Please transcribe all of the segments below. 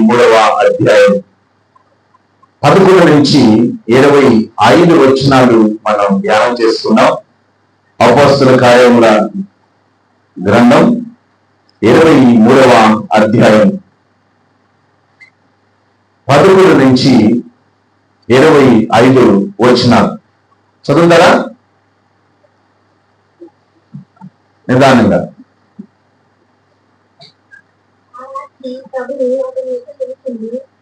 మూడవ అధ్యాయం. పదకొండు నుంచి ఇరవై ఐదు వచనాలు మనం ధ్యానం చేసుకున్నాం అపస్తుల కార్యముల గ్రంథం ఇరవై మూడవ అధ్యాయం. పదకొండు నుంచి ఇరవై ఐదు వచనాలు. చదువుతారా? నిదానంగా. అలాంటి ప్రభువు అతని యొక్క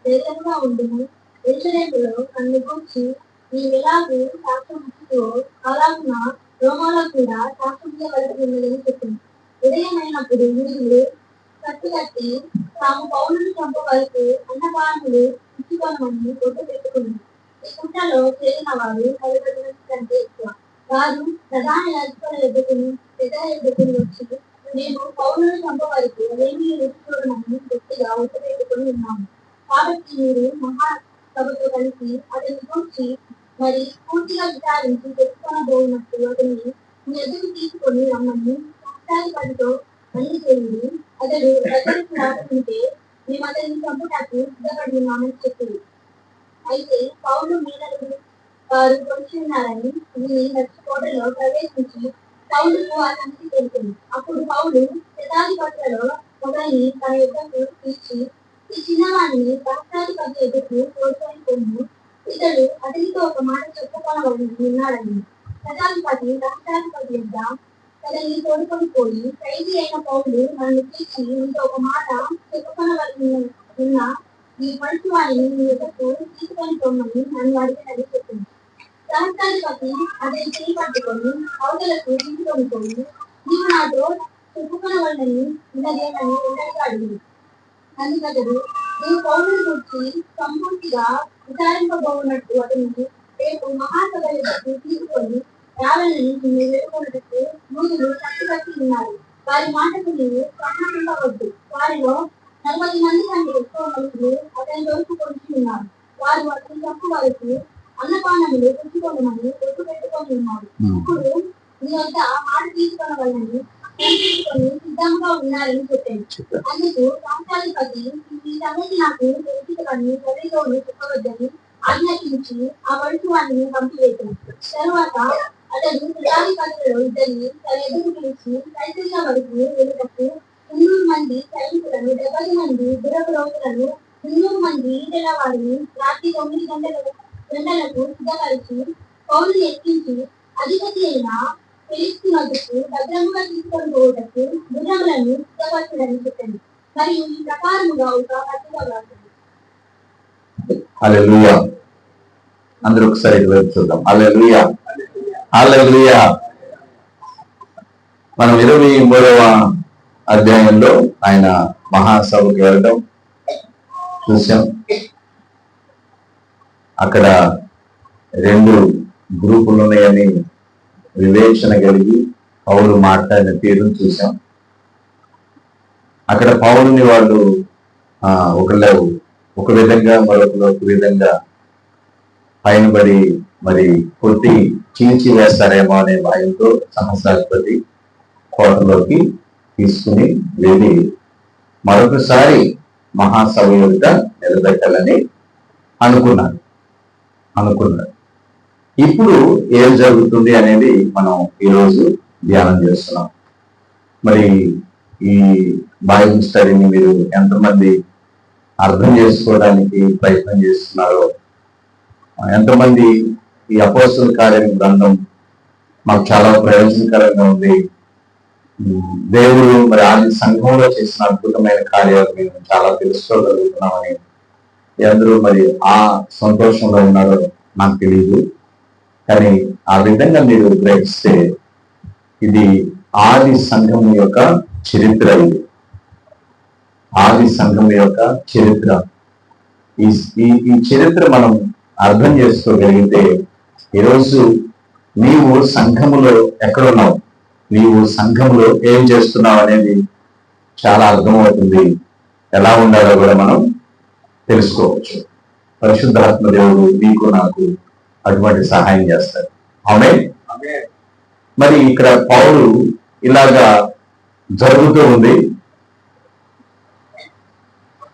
ధైర్యంగా ఉండును. ఎరుసలేములో నన్ను గూర్చి ఈ ఎలాగూ సాక్ష్యముతో అలాగున రోమాలో కూడా సాక్ష్యం చేయవలసి చెప్పింది ఉదయమైనప్పుడు వీళ్ళు కట్టుకట్టి తాము పౌరులు చంపవరకు అన్నపానములు ఇచ్చుకోమని ఒట్టు పెట్టుకున్నారు ఈ కుంటలో చేరిన వారు నలుగురు కంటే ఎక్కువ. వారు ప్రధాన యాజకుల ఎదుగుని పెద్ద ఎదుగుని వచ్చి మేము పౌరులను చంపవరకు ఏమీ రుచి గట్టిగా ఒట్టు ఉన్నాము కాబట్టి మీరు మహాసభతో కలిసి అతని గురించి మరి పూర్తిగా విచారించి తెలుసుకొనబోయినట్టు అతన్ని మీ ఎదురు తీసుకొని రమ్మని పనితో పని చేయండి. అతడు ప్రజలకు రాకుంటే మేము అతన్ని చంపడానికి సిద్ధపడి ఉన్నామని చెప్పింది అయితే పౌరులు మీద వారు కొనుక్కున్నారని ఉన్నారని విని నడుచుకోవడంలో ప్రవేశించి పౌరులకు ఆ సంగతి తెలిపింది అప్పుడు పౌరులు శతాధిపతులలో ఒకరిని తన యుద్ధకు తీర్చి ఈ చిన్నవాడిని రాష్ట్రాధిపతి ఎదురు తోడుకొని ఇతడు అతనితో ఒక మాట చెప్పుకోవాలని విన్నాడని శతాధిపతి రాష్ట్రాధిపతి యొక్క అతన్ని తోడుకొని పోయి ఖైదీ అయిన పౌరులు నన్ను తీర్చి నీతో ఒక మాట చెప్పుకొనవలసి ఉన్న ఈ మంచి వారిని నీ ఎదుకు తీసుకొని పొమ్మని నన్ను అడిగినది చెప్పింది సహస్రాధిపతి అతని చేయి పట్టుకొని అవతలకు తీసుకొని నీవు నాతో చెప్పుకొనవలని ఉన్నదేమని ఉండగా అడిగింది. అందుకతడు నీవు పౌరుని గురించి సంపూర్తిగా విచారింపబోనట్టు అతనికి రేపు మహాసభ ఎదుకు తీసుకొని రావాలని నిన్ను వేడుకున్నట్టు మూదులు కట్టుబట్టి ఉన్నారు. వారి మాటకు నీవు సమ్మతింపవద్దు వారిలో నలభై మంది కంటే ఎక్కువ మనుషులు అతని వరకు పొంచి ఉన్నారు వారు అతని తప్పు వారికి అన్నపానములు పుచ్చుకోమని ఒట్టు పెట్టుకొని ఉన్నారు ఇప్పుడు నీ వద్ద మాట తీసుకొనవలని తీసుకొని సిద్ధంగా ఉన్నారని చెప్పాను. అందుకు సంస్థాధిపతి ఈ సంగతి నాకు తెలిసినవని ప్రజల్లోనూ చెప్పవద్దని ఆజ్ఞాపించి ఆ వారిని పంపివేశాను తరువాత అతడు ప్రజాధిపతులలో ఇద్దరిని తన ఎదురు పిలిచి కైసరియ వరకు వెళ్ళటకు మున్నూరు మంది సైనికులను డెబ్బై మంది దురపురోగులను మున్నూరు మంది ఈటెల వారిని రాత్రి తొమ్మిది గంటల ఎండలకు సిద్ధపరిచి పౌరులు ఎక్కించి అధిపతి అయిన పిలుస్తున్నందుకు భద్రముగా తీసుకొని పోవటకు గుర్రములను సిద్ధపరచడని చెప్పండి. మరియు ఈ ప్రకారముగా ఒక పత్రిక అందరూ ఒకసారి ఇటువైపు చూద్దాం. అల్లెలుయా అల్లెలుయా మనం ఇరవై మూడవ అధ్యాయంలో ఆయన మహాసభకి వెళ్ళడం చూసాం అక్కడ రెండు గ్రూపులు ఉన్నాయని వివేచన కలిగి పౌరులు మాట్లాడిన తీరును చూసాం అక్కడ పౌరుని వాళ్ళు ఒకళ్ళు ఒక విధంగా మరొకరు ఒక విధంగా పైన పడి మరి కొట్టి చీల్చి వేస్తారేమో అనే భయంతో సహస్రాధిపతి కోటలోకి తీసుకుని వెళ్ళి మరొకసారి మహాసభ యొక్క నిలబెట్టాలని అనుకున్నాడు అనుకున్నాడు. ఇప్పుడు ఏం జరుగుతుంది అనేది మనం ఈరోజు ధ్యానం చేస్తున్నాం. మరి ఈ బైబిల్ స్టడీని మీరు ఎంతమంది అర్థం చేసుకోవడానికి ప్రయత్నం చేస్తున్నారో ఎంతమంది ఈ అపోసల కార్యం గ్రంథం మాకు చాలా ప్రయోజనకరంగా ఉంది. దేవుడు మరి ఆ సంఘంలో చేసిన అద్భుతమైన కార్యాలు మేము చాలా తెలుసుకోగలుగుతున్నామని అందరూ మరి ఆ సంతోషంలో ఉన్నారో నాకు తెలియదు కానీ ఆ విధంగా మీరు గ్రహిస్తే ఇది ఆది సంఘం యొక్క చరిత్ర ఇది. ఆది సంఘం యొక్క చరిత్ర. ఈ ఈ- ఈ చరిత్ర మనం అర్థం చేసుకోగలిగితే ఈరోజు నీవు సంఘములో ఎక్కడున్నావు? నీవు సంఘంలో ఏం చేస్తున్నావు అనేది చాలా అర్థమవుతుంది. ఎలా ఉండాలో కూడా మనం తెలుసుకోవచ్చు. పరిశుద్ధాత్మ దేవుడు నీకు నాకు అటువంటి సహాయం చేస్తాడు. అవునే మరి ఇక్కడ పౌరు ఇలాగా జరుగుతూ ఉంది.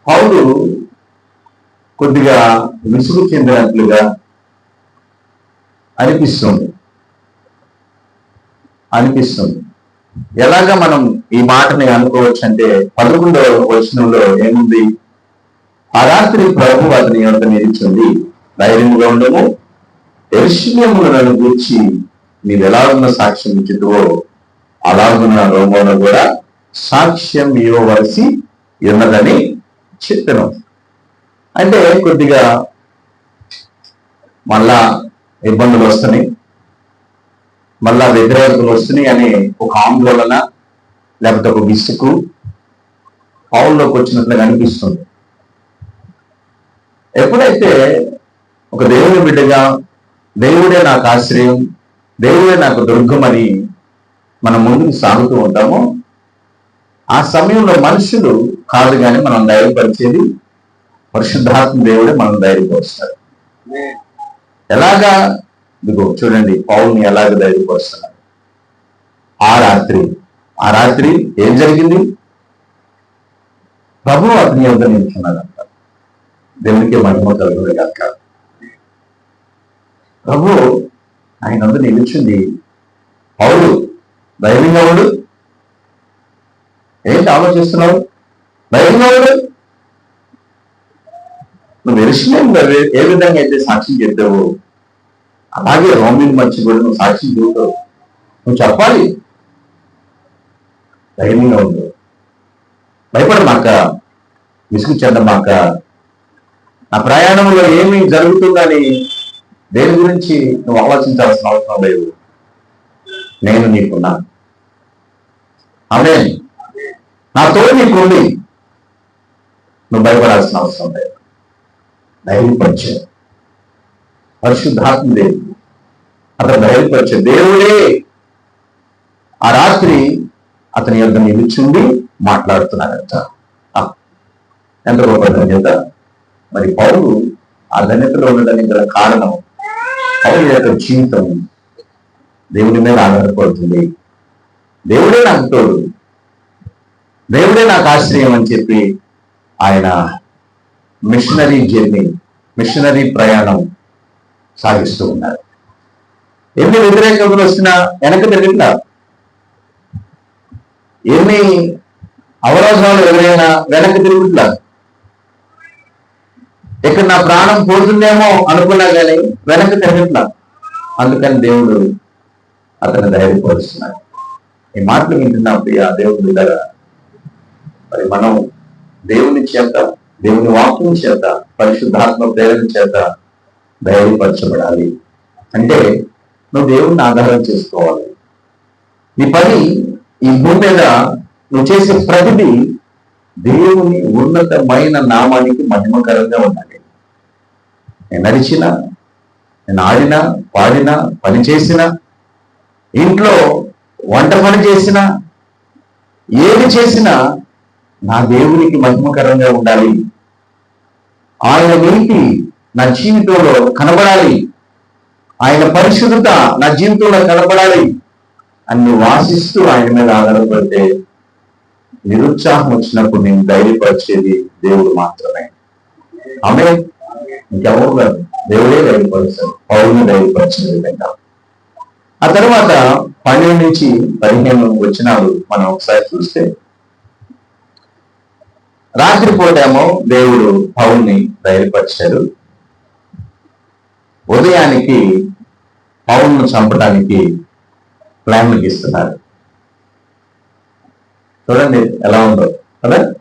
పౌలు కొద్దిగా విసుగు చెందినట్లుగా అనిపిస్తుంది. అనిపిస్తుంది. ఎలాగా మనం ఈ మాటని అనుకోవచ్చు అంటే పదకొండవ వచనంలో ఏముంది? ఆ రాత్రి ప్రభు అతని యొక్క నిలిచింది. ధైర్యంగా ఉండము. ఎరుషులేములను గూర్చి నీవు ఎలాగున్న సాక్ష్యం ఇచ్చుతువో అలాగున్న రోమోను కూడా సాక్ష్యం ఇవ్వవలసి ఉన్నదని చెప్పాను. అంటే కొద్దిగా మళ్ళా ఇబ్బందులు వస్తున్నాయి. మళ్ళా వ్యతిరేకతలు వస్తున్నాయి అనే ఒక ఆందోళన లేకపోతే ఒక విసుకు పౌల్లోకి వచ్చినట్లుగా అనిపిస్తుంది. ఎప్పుడైతే ఒక దేవుని బిడ్డగా దేవుడే నాకు ఆశ్రయం దేవుడే నాకు దుర్గం అని మనం ముందుకు సాగుతూ ఉంటామో ఆ సమయంలో మనుషులు కాదు కానీ మనం ధైర్యపరిచేది పరిశుద్ధాత్మ దేవుడే మనం ధైర్యపరుస్తాడు. ఎలాగా? ఇదిగో చూడండి పౌల్ని ఎలాగ ధైర్యపరుస్తున్నాడు ఆ రాత్రి ఆ రాత్రి ఏం జరిగింది? ప్రభు అతని యొక్క నిల్చున్నాడంట దేవునికి మహిమ కలుగుతుంది కాక ప్రభు ఆయన అందరూ నిలిచింది అవుడు ధైర్యంగా అవుడు ఏంటి ఆలోచిస్తున్నావు? ధైర్యంగా అవుడు నువ్వు ఎరుసలేం ఏ విధంగా అయితే సాక్ష్యం చెప్తావు అలాగే రోమిన్ మంచి కూడా నువ్వు సాక్ష్యం చెబుతావు. నువ్వు చెప్పాలి. ధైర్యంగా ఉండు. భయపడమాక విసుగు చెందమాక నా ప్రయాణంలో ఏమి జరుగుతుందని దేని గురించి నువ్వు ఆలోచించాల్సిన అవసరం లేదు. నేను నీకున్నా. అదే నాతో నీకుండి. నువ్వు భయపడాల్సిన అవసరం లేదు. ధైర్యపరిచే పరిశుద్ధాత్మ దేవుడు. అతను ధైర్యపరిచే దేవుడే. ఆ రాత్రి అతని యొక్క నిలుచుండి మాట్లాడుతున్నాడంట. ఎంత గొప్ప ధన్యత మరి పౌరుడు ఆ ధన్యతలో ఉండడానికి గల కారణం పౌరు యొక్క జీవితం దేవుడి మీద ఆధారపడుతుంది. దేవుడే నాకు తోడు. దేవుడే నాకు ఆశ్రయం అని చెప్పి ఆయన మిషనరీ జర్నీ మిషనరీ ప్రయాణం సాగిస్తూ ఉన్నారు. ఎన్ని వ్యతిరేకతలు వచ్చినా వెనక తిరగట్లా? ఎన్ని అవరోధాలు ఎదురైనా వెనక్కి తిరుగుట్లా? ఇక్కడ నా ప్రాణం పోతుందేమో అనుకున్నా కానీ వెనక్కి తిరగట్లా అందుకని దేవుడు అతను ధైర్యపరుస్తున్నాడు ఈ మాటలు వింటున్నా ప్రియ దేవుడు బిడ్డగా. మరి మనం దేవుని చేత దేవుని వాక్యం చేత పరిశుద్ధాత్మ ప్రేరణ చేత ధైర్యపరచబడాలి. అంటే నువ్వు దేవుణ్ణి ఆధారం చేసుకోవాలి. ఈ పని ఈ భూమి మీద నువ్వు చేసే ప్రతిదీ దేవుని ఉన్నతమైన నామానికి మహిమకరంగా ఉండాలి. నేను నడిచిన నేను ఆడినా పాడినా పని చేసినా ఇంట్లో వంట పని చేసినా ఏది చేసినా నా దేవునికి మహిమకరంగా ఉండాలి. ఆయన నీతి నా జీవితంలో కనబడాలి. ఆయన పరిశుద్ధత నా జీవితంలో కనబడాలి అని వాసిస్తూ ఆయన మీద ఆధారపడితే నిరుత్సాహం వచ్చినప్పుడు నేను ధైర్యపరిచేది దేవుడు మాత్రమే. ఆమె ఇంకెవరు కాదు దేవుడే ధైర్యపరుస్తాడు పౌరుని ధైర్యపరిచిన విధంగా ఆ తర్వాత పన్నెండు నుంచి పదిహేను వచ్చినాలు మనం ఒకసారి చూస్తే రాత్రిపూటేమో దేవుడు పౌల్ని ధైర్యపరిచాడు. ఉదయానికి పౌల్ను చంపడానికి ప్లాన్ ఇస్తున్నారు చూడండి ఎలా ఉందో. కదా?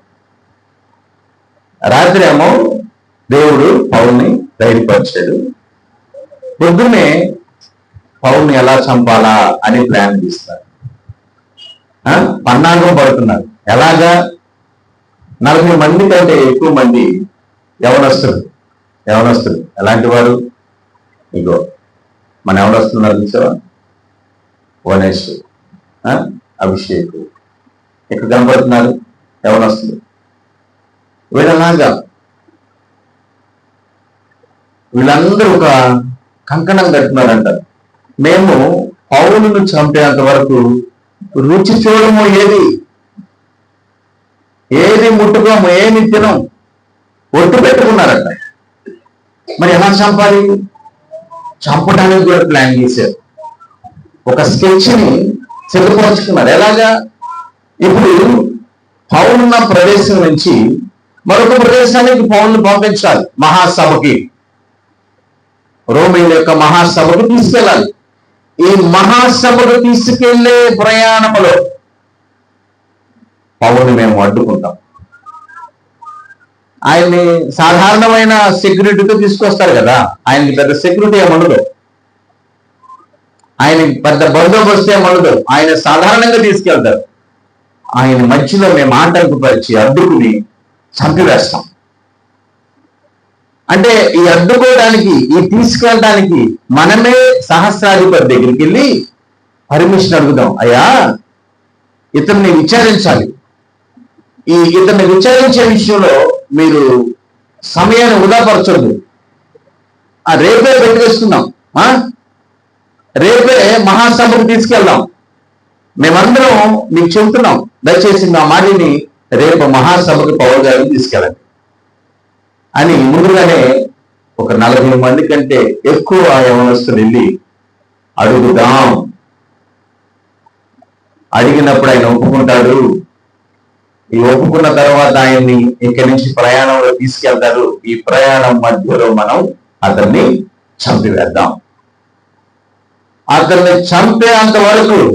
రాత్రి ఏమో దేవుడు పౌల్ని ధైర్యపరిచాడు. పొద్దున్నే పౌల్ని ఎలా చంపాలా అని ప్లాన్ తీస్తారు ఆ? పన్నాగం పడుతున్నారు. ఎలాగా? నలభై మంది కంటే ఎక్కువ మంది యవనస్తులు. యవనస్తులు. ఎలాంటి వారు? ఇగో మన ఎవరొస్తున్నారు చూసావా? వనేష్ ఆ? అభిషేక్. ఇక్కడ కనబడుతున్నారు? యవనస్తులు వీళ్ళలాగా వీళ్ళందరూ ఒక కంకణం కట్టున్నారంట మేము పౌరులను చంపేంత వరకు రుచి చూడము ఏది? ఏది ముట్టుకోము ఏమి తినం ఒట్టు పెట్టుకున్నారంట. మరి ఎలా చంపాలి? చంపడానికి కూడా ప్లాన్ చేశారు. ఒక స్కెచ్ని సిద్ధపరచుకున్నారు. ఎలాగా? ఇప్పుడు పౌరున్న ప్రదేశం నుంచి మరొక ప్రదేశానికి పౌరులు పంపించాలి మహాసభకి. రోమిల యొక్క మహాసభకు తీసుకెళ్ళాలి. ఈ మహాసభకు తీసుకెళ్ళే ప్రయాణములో పౌరుని మేము అడ్డుకుంటాం. ఆయన్ని సాధారణమైన సెక్యూరిటీతో తీసుకొస్తారు కదా ఆయనకి పెద్ద సెక్యూరిటీ ఏమఉండదు ఆయనకి పెద్ద బందోబస్తు ఏమఉండదు ఆయన సాధారణంగా తీసుకెళ్తారు. ఆయన మధ్యలో మేము ఆటంకపరిచి అడ్డుకుని చంపివేస్తాం. అంటే ఈ అడ్డుకోవడానికి ఈ తీసుకెళ్ళడానికి మనమే సహస్రాధిపతి దగ్గరికి వెళ్ళి పర్మిషన్ అడుగుదాం. అయ్యా ఇతన్ని విచారించాలి. ఈ ఇతన్ని విచారించే విషయంలో మీరు సమయాన్ని వృధాపరచొద్దు ఆ రేపే పెట్టేసుకుందాం. ఆ? రేపే మహాసభకు తీసుకెళ్దాం. మేమందరం మీకు చెబుతున్నాం. దయచేసి నా మాటిని రేపు మహాసభకు పౌరు గారిని తీసుకెళ్ళండి. అని ముందుగానే ఒక నలభై మంది కంటే ఎక్కువ యవనస్తులు వెళ్ళి అడుగుదాం. అడిగినప్పుడు ఆయన ఒప్పుకుంటాడు. ఈ ఒప్పుకున్న తర్వాత ఆయన్ని ఇక్కడి నుంచి ప్రయాణంలో తీసుకెళ్తారు ఈ ప్రయాణం మధ్యలో మనం అతన్ని చంపివేద్దాం. అతన్ని చంపేంత వరకు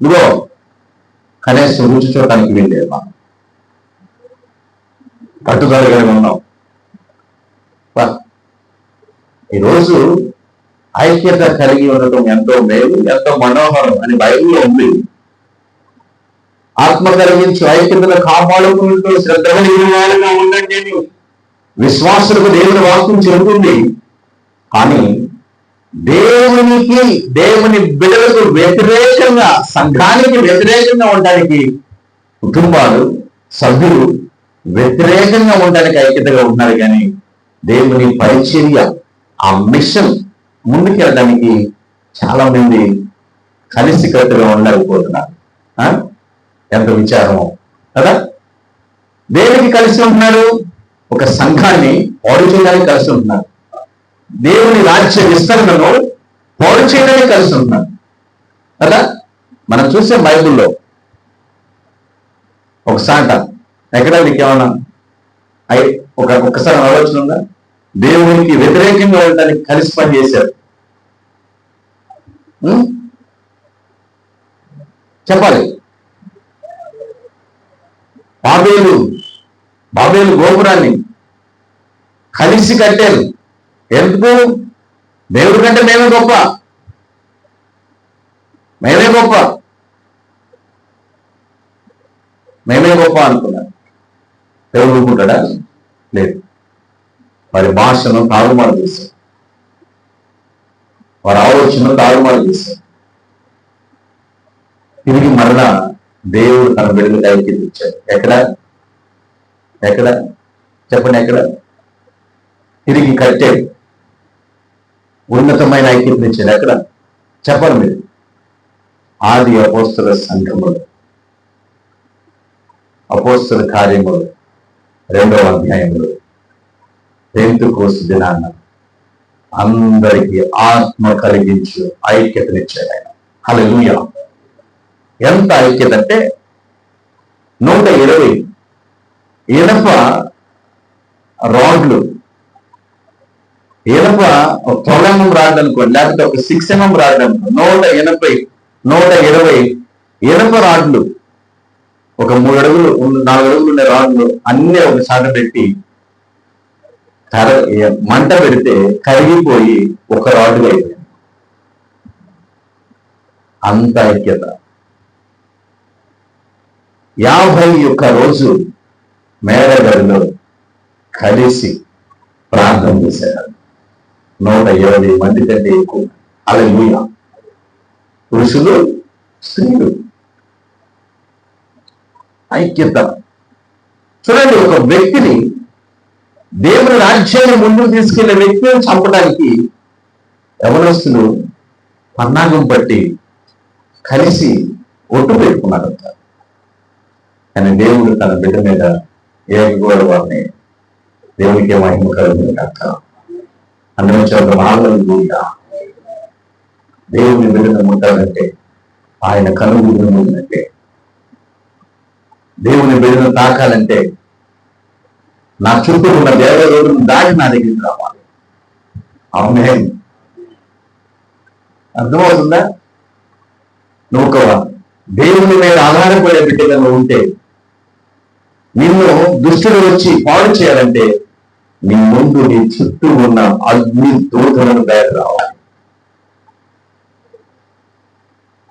ఇదిగో కనీసం రుచి చూడటానికి వెళ్ళేది మనం పట్టుదలగా ఉన్నాం. ఈరోజు ఐక్యత కలిగి ఉండటం ఎంతో మేలు ఎంతో మనోహరం అని బైబిల్లో ఉంది. ఆత్మ కలిగించి ఐక్యతను కాపాడుకుంటూ శ్రద్ధ కలిగిన వారుగా ఉండండి విశ్వాసులకు దేవుని వాక్యం చెబుతుంది. కానీ దేవునికి దేవుని బిడలకు వ్యతిరేకంగా సంఘానికి వ్యతిరేకంగా ఉండడానికి కుటుంబాలు సభ్యులు వ్యతిరేకంగా ఉండడానికి ఐక్యతగా ఉన్నారు కానీ దేవుని పరిచర్య ఆ మిషన్ ముందుకెళ్ళడానికి చాలా మంది కలిసికట్టుగా ఉండలేకపోతున్నారు ఆ? ఎంత విచారమో కదా? దేనికి కలిసి ఉంటున్నారు? ఒక సంఘాన్ని పాడు కలిసి ఉంటున్నారు. దేవుని రాజ్య విస్తరణను పాడు చేయడానికి కలిసి ఉంటున్నారు కదా? మనం చూసే బైబుల్లో ఒక సాట. ఎక్కడ? ఏమన్నా అయి ఒక ఒక్కసారి ఆలోచన ఉందా? దేవునికి వ్యతిరేకంగా ఉండడానికి కలిసి పనిచేశారు చెప్పాలి. బాబేలు బాబేలు గోపురాన్ని కలిసి కట్టారు. ఎందుకు దేవుడి కంటే మేమే గొప్ప. మేమే గొప్ప. మేమే గొప్ప అనుకున్నారు దేవుడు ఊరుకుంటాడా? లేదు. వారి భాషను తారుమారు చేశారు వారి ఆలోచనను తారుమారు చేశారు తిరిగి మరలా దేవుడు తన బిడ్డలకు దయచేసి ఇచ్చాడు. ఎక్కడ? ఎక్కడ? చెప్పండి ఎక్కడ? తిరిగి కట్టే ఉన్నతమైన ఐక్యతను ఇచ్చాడు ఎక్కడ? చెప్పండి మీరు. ఆది అపోస్తుల సంఘములు. అపోస్తుల కార్యములు. రెండవ అధ్యాయంలో టెన్త్ కోర్సు దినాన్న అందరికీ ఆత్మ కలిగించు ఐక్యతనిచ్చాడు ఆయన. హల్లెలూయా. ఎంత ఐక్యత అంటే నూట ఇరవై ఇనప రాడ్లు ఇనప ఒక ట్వెల్వ్ ఎంఎం రాడ్ అనుకోండి లేకపోతే ఒక సిక్స్ ఎంఎం రాడ్ అనుకో నూట ఎనభై నూట ఇరవై ఇనప రాడ్లు ఒక మూడు అడుగులు నాలుగు అడుగులు ఉండే రాడ్లు అన్ని ఒక చాట పెట్టి కర మంట పెడితే కరిగిపోయి ఒక రాడ్గా అయిపోయింది అంత ఐక్యత. యాభై ఒక్క రోజు మేడగడిలో కలిసి ప్రార్థన చేశారు. నూట ఇరవై మంది కంటే ఎక్కువ. అలెలుయ పురుషులు స్త్రీలు. ఐక్యత. చూడండి ఒక వ్యక్తిని దేవుని రాజ్యాన్ని ముందుకు తీసుకెళ్ళే వ్యక్తిని చంపడానికి ఎవరస్తులు పన్నాగం పట్టి కలిసి ఒట్టు పెట్టుకున్నారంట కానీ దేవుడు తన బిడ్డ మీద ఏకగోడ వారిని దేవునికి మహిమ కలుగుతుంది కాక అందులో చదువు ఆలోచన దేవుని బిడ్డను ముట్టాలంటే ఆయన కనుగుడిని ఉందంటే దేవుని బిడ్డను తాకాలంటే నా చుట్టూ ఉన్న దేవదేవుడిని దాటి నా దగ్గరికి రావాలి. అవునే అర్థమవుతుందా? నువ్వు ఒక దేవుని మీద ఆధారపడే బిడ్డగా ఉంటే నిన్ను దుష్టుడు వచ్చి పాడు చేయాలంటే నీ ముందు నీ చుట్టూ ఉన్న అగ్ని దూతలను బయట రావాలి.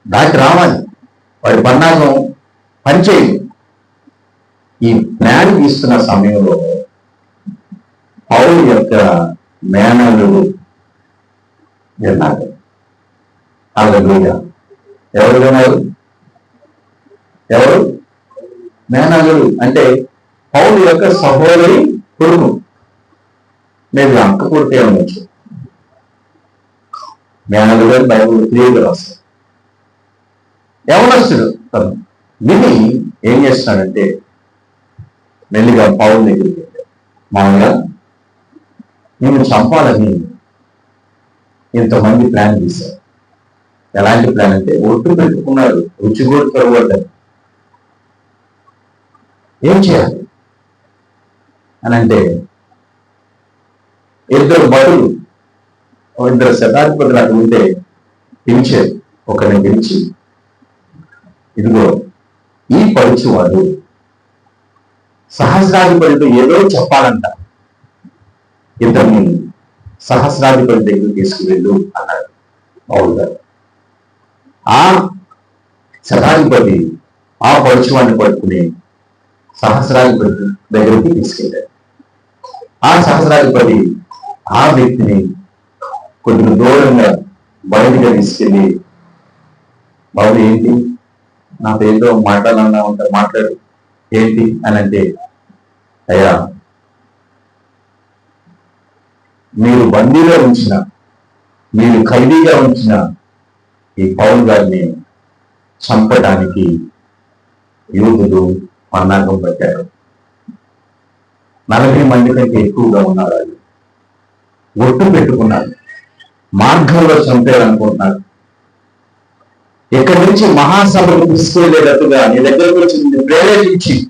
దాటి రావాలి. వాడి పన్నాగం పనిచేయదు ఈ ప్లాన్ తీస్తున్న సమయంలో పౌరు యొక్క మేనలు విన్నారు. అల్లెలూయా ఎవరు విన్నారు? ఎవరు? మేనలు. అంటే పౌరు యొక్క సహోదరి కొడుకు మేము అక్క కొడుకు ఉండొచ్చు మేనల్లుడు గారు బైబుల్ క్లియర్గా రాస్తారు యవనస్తుడు తను. విని ఏం చేస్తాడంటే మెల్లిగా పౌరు దగ్గరికి మామూలుగా నేను చంపాలని ఇంతమంది ప్లాన్ చేశారు ఎలాంటి ప్లాన్ అంటే ఒట్టు పెట్టుకున్నాడు రుచి కూడా తరగడ్డారు ఏం చేయాలి? అని అంటే ఇద్దరు భటులు ఇద్దరు శతాధిపతులు అక్కడ ఉంటే పిలిచారు ఒకరిని పిలిచి ఇదిగో ఈ పరుచువాడు సహస్రాధిపతితో ఏదో చెప్పాలంట. ఇద్దరిని సహస్రాధిపతి దగ్గర తీసుకువెళ్ళు అన్నాడు పౌలు గారు. ఆ శతాధిపతి ఆ పరుచువాన్ని పట్టుకుని సహస్రాధిపతి దగ్గరికి తీసుకెళ్ళాడు. ఆ సహస్రాధిపతి ఆ వ్యక్తిని కొద్దిగా దూరంగా బయటగా తీసుకెళ్ళి బాబు ఏంటి? నాతో ఏదో మాట్లాడాలన్నా ఉంటారు మాట్లాడు. ఏంటి? అని అంటే అయ్యా మీరు బందీలో ఉంచిన మీరు ఖైదీగా ఉంచిన ఈ పౌల్ గారిని చంపడానికి యూదులు పన్నాగం పెట్టారు. నలభై మంది కంటే ఎక్కువగా ఉన్నారు ఒట్టు పెట్టుకున్నారు. మార్గంలో చంపేయాలనుకుంటున్నారు ఇక్కడి నుంచి మహాసభకు తీసుకెళ్ళేటట్టుగా నీ దగ్గరకు వచ్చి నిన్ను ప్రేరేపించి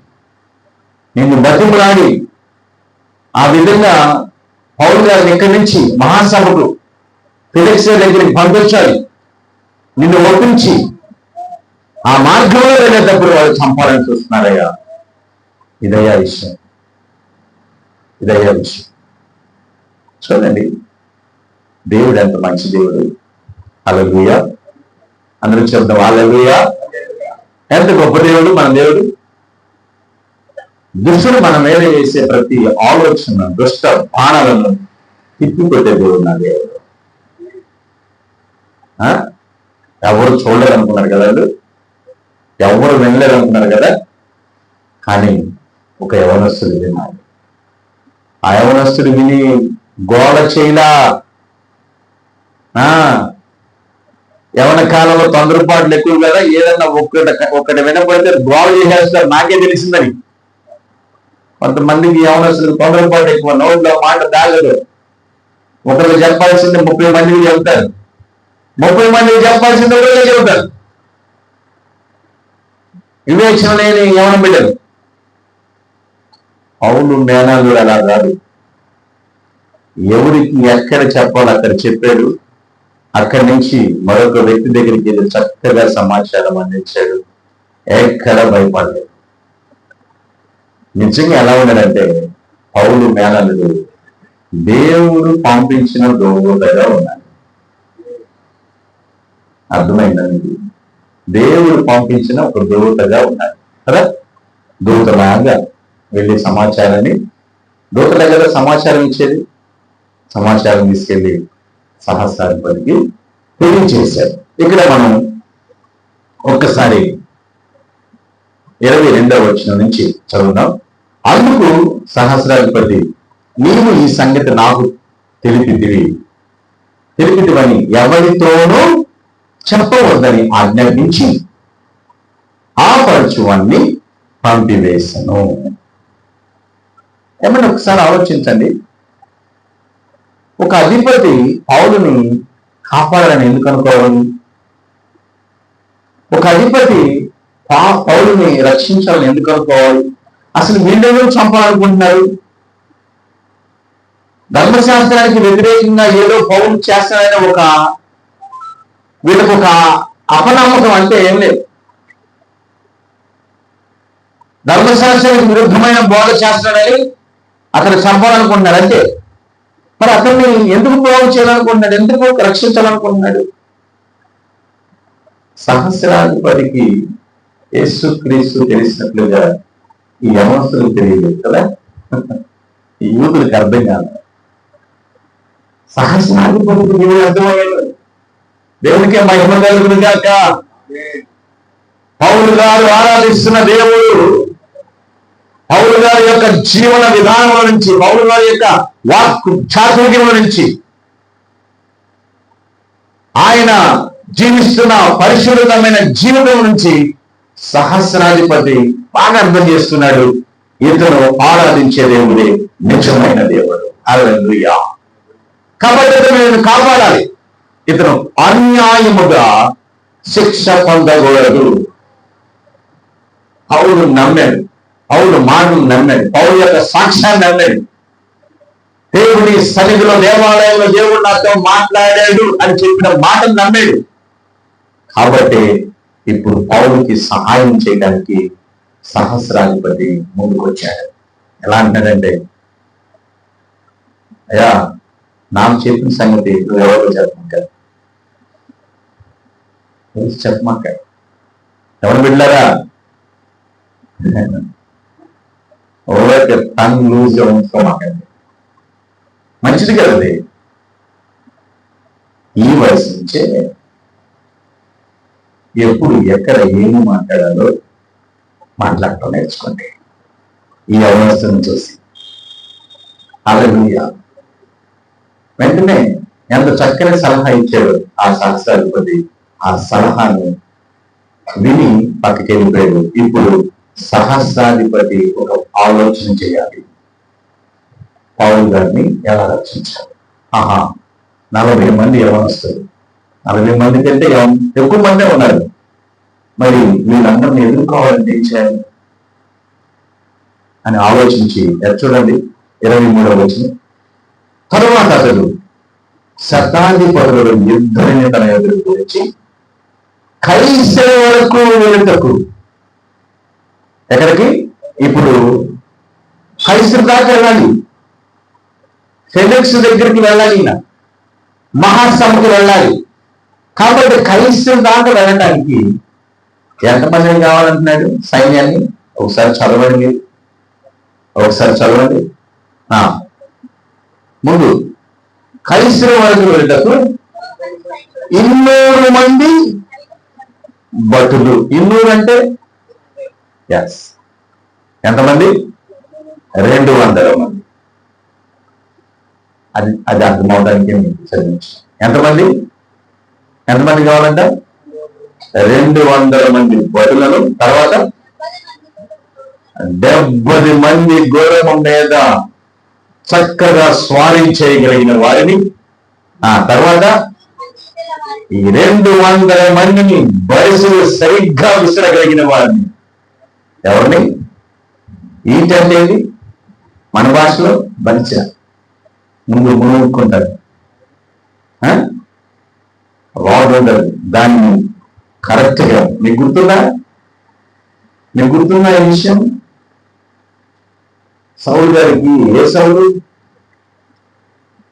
నిన్ను బతిమలాడి ఆ విధంగా పౌరు గారిని ఇక్కడి నుంచి మహాసభకు ఫిలిక్స్ దగ్గరికి పంపించాలి. నిన్ను ఒప్పించి ఆ మార్గంలో వెళ్ళేటప్పుడు వాళ్ళు చంపాలని చూస్తున్నారయ్యా. ఇదయ్యా విషయం. ఇదయ్యా విషయం. చూడండి. దేవుడు ఎంత మంచి దేవుడు. అలగూయ అందరూ చెప్దాం అలగుయ ఎంత గొప్ప దేవుడు మన దేవుడు. దుష్టుడు మన మీద వేసే ప్రతి ఆలోచన దుష్ట బాణాలను తిప్పికొట్టే దేవుడు నా దేవుడు. ఆ? ఎవరు చూడలేరు అనుకున్నారు కదా వాళ్ళు? ఎవరు వినలేరు అనుకున్నారు కదా? కానీ ఒక యవనస్తుడు విన్నాడు. ఆ యవనస్తుడు విని గోడ చేయలా ఆ. యవన కాలంలో తొందరపాట్లు ఎక్కువ కదా ఏదన్నా ఒక్కట ఒక్కటి వినపడితే గోడ చేసేస్తారు. నాకే తెలిసిందని. కొంతమందికి యవనస్తులు తొందరపాటు ఎక్కువ. నోట్లో మాట దాగదు. ఒకరికి చెప్పాల్సింది ముప్పై మందికి చెప్తారు ముప్పై మందికి చెప్పాల్సింది ఒకరే చెబుతారు. వివేచన లేని యవన బిడ్డలు. అవును మేనాలు అలా కాదు. ఎవరికి ఎక్కడ చెప్పాలో అక్కడ చెప్పాడు. అక్కడి నుంచి మరొక వ్యక్తి దగ్గరికి వెళ్ళి చక్కగా సమాచారం అందించాడు. ఎక్కడ భయపడలేదు. నిజంగా ఎలా ఉన్నాడంటే పౌలు మేనలు దేవుడు పంపించిన దోగుగా ఉన్నాడు. అర్థమైందండి? దేవుడు పంపించిన ఒక దూతగా ఉన్నాడు. కదా? దూతలాగా వెళ్ళి సమాచారాన్ని దూతలే కదా సమాచారం ఇచ్చేది? సమాచారం తీసుకెళ్ళి సహస్రాధిపతికి తెలియచేశారు ఇక్కడ మనం ఒక్కసారి ఇరవై రెండవ వచ్చిన నుంచి చదువుదాం. అందుకు సహస్రాధిపతి నీవు ఈ సంగతి నాకు తెలిపితివి. తెలిపితివని ఎవరితోనూ చెప్పవద్దని ఆజ్ఞాపించి ఆ పరచువాన్ని పంపివేశను. ఏమన్నా ఒకసారి ఆలోచించండి. ఒక అధిపతి పౌలుని కాపాడాలని ఎందుకు అనుకోవాలి? ఒక అధిపతి పా- పౌలుని రక్షించాలని ఎందుకు అనుకోవాలి? అసలు వీళ్ళెవరు చంపాలనుకుంటున్నారు? ధర్మశాస్త్రానికి వ్యతిరేకంగా ఏదో పౌలు చేస్తారనే ఒక వీళ్ళకు ఒక అపనమ్మకం అంటే ఏం లేదు. ధర్మశాస్త్రానికి విరుద్ధమైన బోధ చేస్తాడని అతను చంపాలనుకుంటున్నారు అంతే. మరి అతన్ని ఎందుకు బాగు చేయాలనుకుంటున్నాడు? ఎందుకు రక్షించాలనుకుంటున్నాడు? సహస్రాధిపతికి యేసు క్రీస్తు తెలిసినట్లుగా ఈ యమస్తులు తెలియలేదు కదా? ఈ యూతులకు అర్థం కాదు. సహస్రాధిపతికి దేవుడు అర్థమయ్యాడు. దేవునికే మహిమ కలుగును కాక పౌలు గారు ఆరాధిస్తున్న దేవుడు పౌరు గారి యొక్క జీవన విధానం నుంచి పౌరు గారి యొక్క వాక్ చాతుర్యం నుంచి ఆయన జీవిస్తున్న పరిశుభ్రతమైన జీవితం నుంచి సహస్రాధిపతి బాగా అర్థం చేస్తున్నాడు. ఇతను ఆరాధించే దేవుడే నిజమైన దేవుడు. అలలుయా కాబట్టి ఇతను నేను కాపాడాలి. ఇతను అన్యాయముగా శిక్ష పొందకూడదు. అవును నమ్మాడు. అవును మాటలు నమ్మాడు. పౌరు యొక్క సాక్ష్యాన్ని నమ్మాడు. దేవుని సన్నిధిలో దేవాలయంలో దేవుడు నాతో మాట్లాడాడు అని చెప్పిన మాటను నమ్మాడు కాబట్టి ఇప్పుడు పౌరుకి సహాయం చేయడానికి సహస్రాధిపతి ముందుకొచ్చాడు. ఎలా అంటాడంటే అయ్యా నాకు చెప్పిన సంగతి నువ్వు ఎవరో చెప్పమంటారు తెలిసి చెప్పమాక ఎవరు బిడ్డారా ఓవర్ టంగ్ లూజ్ చేసుకోమాకండి మంచిది కదండి. ఈ వయసు నుంచే ఎప్పుడు ఎక్కడ ఏమి మాట్లాడాలో మాట్లాడటం నేర్చుకోండి. ఈ అవస్థను చూసి అలలుయ వెంటనే ఎంత చక్కని సలహా ఇచ్చాడు ఆ శాస్త్రాధిపతి ఆ సలహాను విని పక్కకి వెళ్ళిపోయాడు ఇప్పుడు సహస్రాధిపతి ఒక ఆలోచన చేయాలి. పౌరు గారిని ఎలా రక్షించాలి? ఆహా నలభై మంది యవనస్తులు. నలభై మంది కంటే ఎవ- ఎక్కువ మందే ఉన్నారు. మరి వీళ్ళందరిని ఎదుర్కోవాలంటే ఏం చేయాలి అని ఆలోచించి చూడండి ఇరవై మూడవ వచ్చిన తరువాత అతడు శతాధిపతులు యుద్ధాన్ని తన ఎదురుకు వచ్చి కైసే వరకు వెళుటకు ఎక్కడికి? ఇప్పుడు కైసర్ దాకా వెళ్ళాలి. ఫెలిక్స్ దగ్గరికి వెళ్ళాలి ఈయన. మహాసభకు వెళ్ళాలి. కాబట్టి కైసర్ దాకా వెళ్ళడానికి ఎంతమంది కావాలంటున్నాడు? సైన్యాన్ని? ఒకసారి చదవండి. మీరు. ఒకసారి చదవండి. ముందు కలిసిన వరకు వెళ్ళటకు ఇన్నూరు మంది భటులు. ఇన్నూరు అంటే? ఎస్ ఎంతమంది? రెండు వందల మంది. అది అది అర్థమవడానికి చదివించాను ఎంతమంది? ఎంతమంది కావాలంట? రెండు వందల మంది బరులను తర్వాత? డెబ్బది మంది గౌరవం మీద చక్కగా స్వారీ చేయగలిగిన వారిని. ఆ తర్వాత? ఈ రెండు వందల మందిని బరిసులు సరిగ్గా విసరగలిగిన వారిని. ఎవరిని? ఈట మన భాషలో? బంచ ముందు మునుక్కుంటారు రాడ్ ఉండదు దాన్ని కరెక్ట్గా మీకు గుర్తుందా? మీకు గుర్తుందా ఈ విషయం? సౌలు గారికి ఏ సౌలు?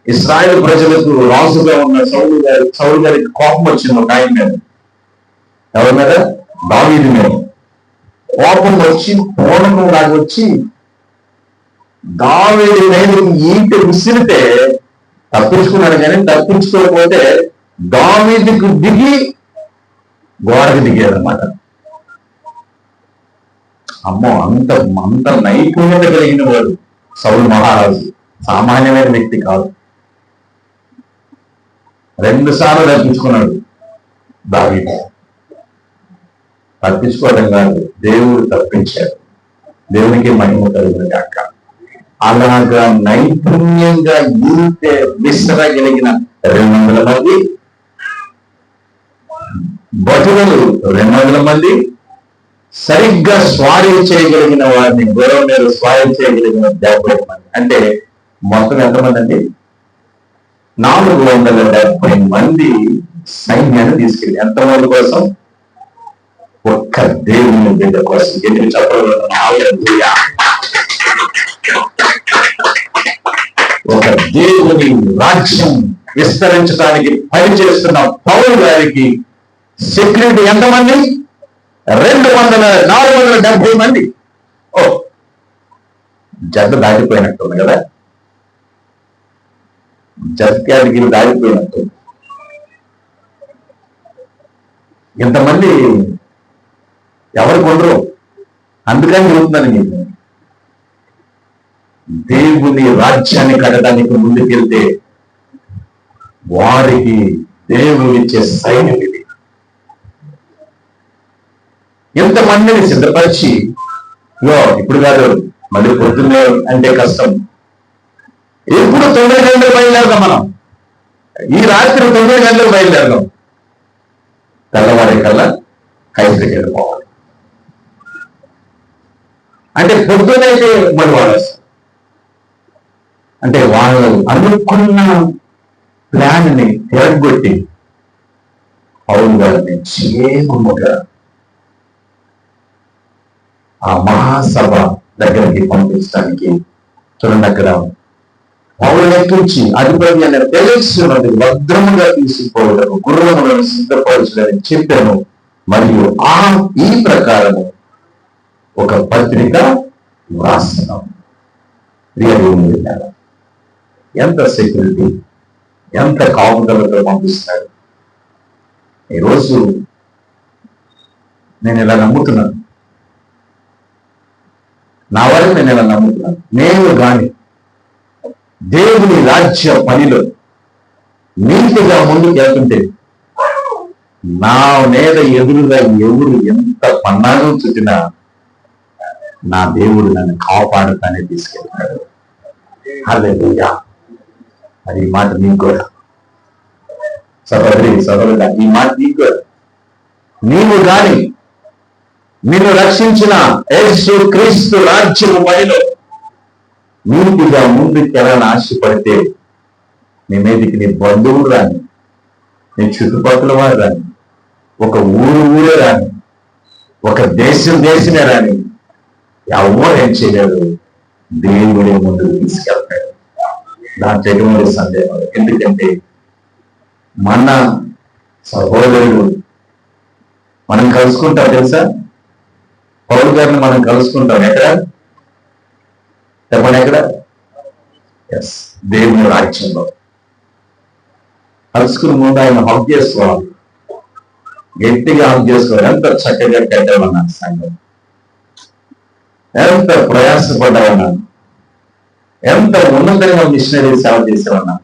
ఇస్రాయల్ ప్రజలకు రాజుగా ఉన్న సౌలు గారి సౌలు గారికి కోపం వచ్చింది ఒక ఆయన మీద. ఎవరి మీద? దావీది మీద. కోపం వచ్చి పూర్ణకం లాగా వచ్చి దావీది మీద ఈట విసిరితే తప్పించుకున్నాడు కానీ తప్పించుకోకపోతే దావేదికి దిగి గోడకి దిగేదన్నమాట. అమ్మో అంత అంత నైపుణ్యత కలిగిన వాడు సౌలు మహారాజు. సామాన్యమైన వ్యక్తి కాదు. రెండు సార్లు తప్పించుకున్నాడు దావి తప్పించుకోవడం కాదు దేవుడు తప్పించాడు. దేవునికి మహిమ కలిగిన కాక అలాగా నైపుణ్యంగా ఈతే విసరగలిగిన రెండు వందల మంది. భటులు రెండు వందల మంది. సరిగ్గా స్వారీ చేయగలిగిన వారిని గౌరవం మీరు స్వారీ చేయగలిగిన డెబ్బై మంది. అంటే మొత్తం ఎంతమంది అండి? నాలుగు వందల డెబ్బై మంది సైన్యాన్ని తీసుకెళ్ళి ఎంతమంది కోసం? ఒక్క దేవుని బిడ్డ కోసం. ఎందుకు చెప్పడం ఒక దేవుని రాజ్యం విస్తరించడానికి పనిచేస్తున్న పౌరు గారికి సెక్యూరిటీ ఎంతమంది? రెండు వందల నాలుగు వందల డెబ్బై మంది. ఓ జత దాటిపోయినట్టుంది కదా? జట్కాడికి దాటిపోయినట్టు ఇంతమంది ఎవరు కొనరు అందుకని చెబుతున్నాను నేను. దేవుని రాజ్యాన్ని కట్టడానికి ముందుకెళ్తే వారికి దేవుడు ఇచ్చే సైన్యం ఇది. ఎంతమందిని సిద్ధపరిచి ఇగో ఇప్పుడు కాదు మళ్ళీ పొద్దున్నే అంటే కష్టం. ఎప్పుడు తొమ్మిది గంటలు బయలుదేరదాం మనం? ఈ రాత్రి తొమ్మిది గంటలు బయలుదేరదాం తెల్లవారి కల్లా హైదరాబాద్ వెళ్ళిపోవాలి. అంటే పొద్దునైతే మళ్ళీ వాళ్ళు అంటే వాళ్ళు అనుకున్న ప్లాన్ని తిరగొట్టి పౌరు గారిని క్షేమముగా ఆ మహాసభ దగ్గరికి పంపించడానికి చూడండి అక్కడ పౌరులు ఎక్కించి అధిపతి అనే తెలిసినది భద్రముగా తీసుకుపోవడం గుర్రములను సిద్ధపరచులని చెప్పాను మరియు ఆ ఈ ప్రకారము ఒక పత్రిక వ్రాస్తున్నాం ప్రియదేవుని విన్నారా? ఎంత సెక్యూరిటీ ఎంత కాపుదలతో పంపిస్తాడు ఈరోజు నేను ఇలా నమ్ముతున్నాను. నా వరకు నేను ఇలా నమ్ముతున్నాను. నేను కానీ దేవుని రాజ్య పనిలో నీతిగా ముందుకు వెళ్తుంటే నా మీద ఎదురుగా ఎవరు ఎంత పన్నాగం చుట్టినా నా దేవుడు నన్ను కాపాడుతానే తీసుకెళ్తాడు. అదే మరి ఈ మాట నీకు కూడా. సహోదరి సహోదరుడా ఈ మాట నీకు కూడా. నీవు గాని నిన్ను రక్షించిన యేసు క్రీస్తు రాజ్యము పనిలో నీతిగా ముందుకెళ్ళని ఆశపడితే నీ మీదకి నీ బంధువులు రాని నీ చుట్టుపక్కల వారు రాని ఒక ఊరు ఊరే రాని ఒక దేశం దేశమే రాని ఎవరు ఏం చేయలేడు దేవుడే ముందుకు తీసుకెళ్తాడు. దాంట్లో ఎటువంటి సందేహం. ఎందుకంటే మన సహోదరుడు మనం కలుసుకుంటాం తెలుసా? పౌరు గారిని మనం కలుసుకుంటాం. ఎక్కడ? చెప్పండి ఎక్కడ? ఎస్ దేవుని రాజ్యంలో. కలుసుకుని ముందు ఆయన హక్ చేసుకోవాలి. గట్టిగా హక్ చేసుకోవాలి. ఎంత చక్కగా కట్టామన్నాను సంఘం. ఎంత ప్రయాసపడ్డామన్నాను ఎంత ఉన్నతంగా మిషనరీ సేవ చేసేవన్నా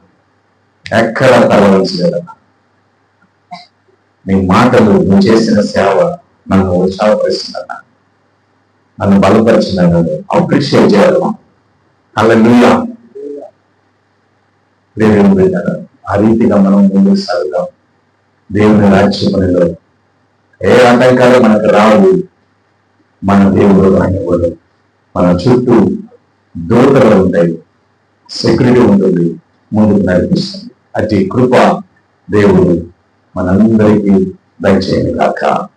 ఎక్కడ తలవలసలేదన్నా నీ మాటలు నువ్వు చేసిన సేవ నన్ను ఉత్సాహపరిస్తుందన్నా. నన్ను బలపరిచిందన్నా అప్రిషియేట్ చేయాలి అలా దేవుని ఆ రీతిగా మనం ముందుకు సాగుదాం. దేవుని రాజ్య పనిలో ఏ ఆటంకాలు మనకు రావు. మన దేవుడు రానివ్వడు. మన చుట్టూ దూతలు ఉంటాయి. సెక్యూరిటీ ఉంటుంది. ముందుకు నడిపిస్తుంది. అతి కృప దేవుడు మనందరికీ దయచేయని కాక